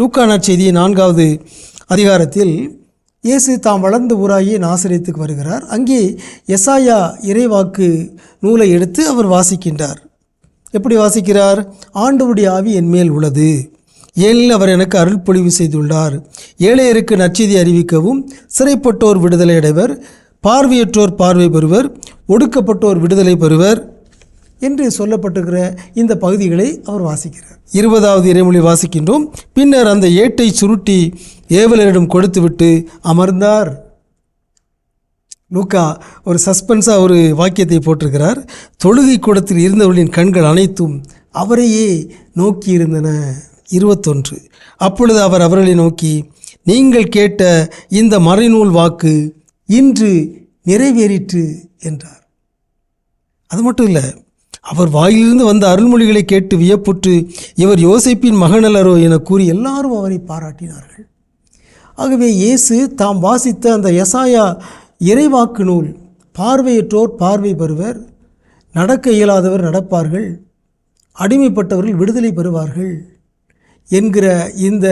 லூக்கான செய்தி நான்காவது அதிகாரத்தில் இயேசு தாம் வளர்ந்த ஊராகிய நாசரேத்துக்கு வருகிறார். அங்கே எசாயா இறைவாக்கு நூலை எடுத்து அவர் வாசிக்கின்றார். எப்படி வாசிக்கிறார்? ஆண்டவருடைய ஆவி என் மேல் உள்ளது. ஏனில் அவர் எனக்கு அருள் பொழிவு செய்துள்ளார். ஏழையருக்கு நற்செய்தி அறிவிக்கவும் சிறைப்பட்டோர் விடுதலை அடைவர் பார்வையற்றோர் பார்வை பெறுவர் ஒடுக்கப்பட்டோர் விடுதலை பெறுவர். என்று சொல்லப்பட்டிருக்கிற இந்த பகுதிகளை அவர் வாசிக்கிறார். இருபதாவது இறைமொழி வாசிக்கின்றோம். பின்னர் அந்த ஏட்டை சுருட்டி ஏவலரிடம் கொடுத்துவிட்டு அமர்ந்தார். லூக்கா ஒரு சஸ்பென்ஸாக ஒரு வாக்கியத்தை போட்டிருக்கிறார். தொழுகை கூடத்தில் இருந்தவர்களின் கண்கள் அனைத்தும் அவரையே நோக்கி இருந்தன. இருபத்தொன்று. அப்பொழுது அவர் அவர்களை நோக்கி நீங்கள் கேட்ட இந்த மறைநூல் வாக்கு இன்று நிறைவேறிற்று என்றார். அது மட்டும் இல்லை அவர் வாயிலிருந்து வந்த அருள்மொழிகளை கேட்டு வியப்புற்று இவர் யோசிப்பின் மகனலரோ என கூறி எல்லாரும் அவரை பாராட்டினார்கள். ஆகவே இயேசு தாம் வாசித்த அந்த யசாயா இறைவாக்கு நூல் பார்வையற்றோர் பார்வை பெறுவர் நடக்க இயலாதவர் நடப்பார்கள் அடிமைப்பட்டவர்கள் விடுதலை பெறுவார்கள் என்கிற இந்த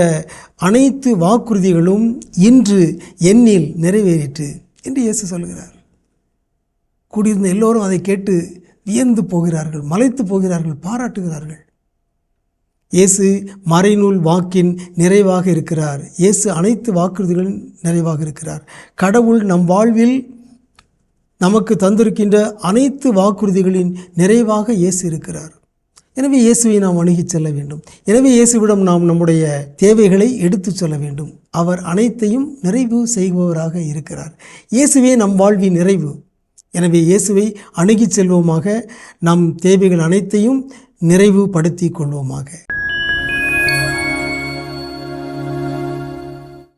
அனைத்து வாக்குறுதிகளும் இன்று எண்ணில் நிறைவேறிற்று என்று இயேசு சொல்கிறார். கூடியிருந்த எல்லோரும் அதை கேட்டு வியந்து போகிறார்கள் மலைத்து போகிறார்கள் பாராட்டுகிறார்கள். இயேசு மறைநூல் வாக்கின் நிறைவாக இருக்கிறார். இயேசு அனைத்து வாக்குறுதிகளின் நிறைவாக இருக்கிறார். கடவுள் நம் வாழ்வில் நமக்கு தந்திருக்கின்ற அனைத்து வாக்குறுதிகளின் நிறைவாக இயேசு இருக்கிறார். எனவே இயேசுவை நாம் அணுகிச் செல்ல வேண்டும். எனவே இயேசுவிடம் நாம் நம்முடைய தேவைகளை எடுத்துச் சொல்ல வேண்டும். அவர் அனைத்தையும் நிறைவு செய்பவராக இருக்கிறார். இயேசுவே நம் வாழ்வின் நிறைவு. எனவே இயேசுவை அணுகிச் செல்வோமாக. நம் தேவைகள் அனைத்தையும் நிறைவுபடுத்தி கொள்வோமாக.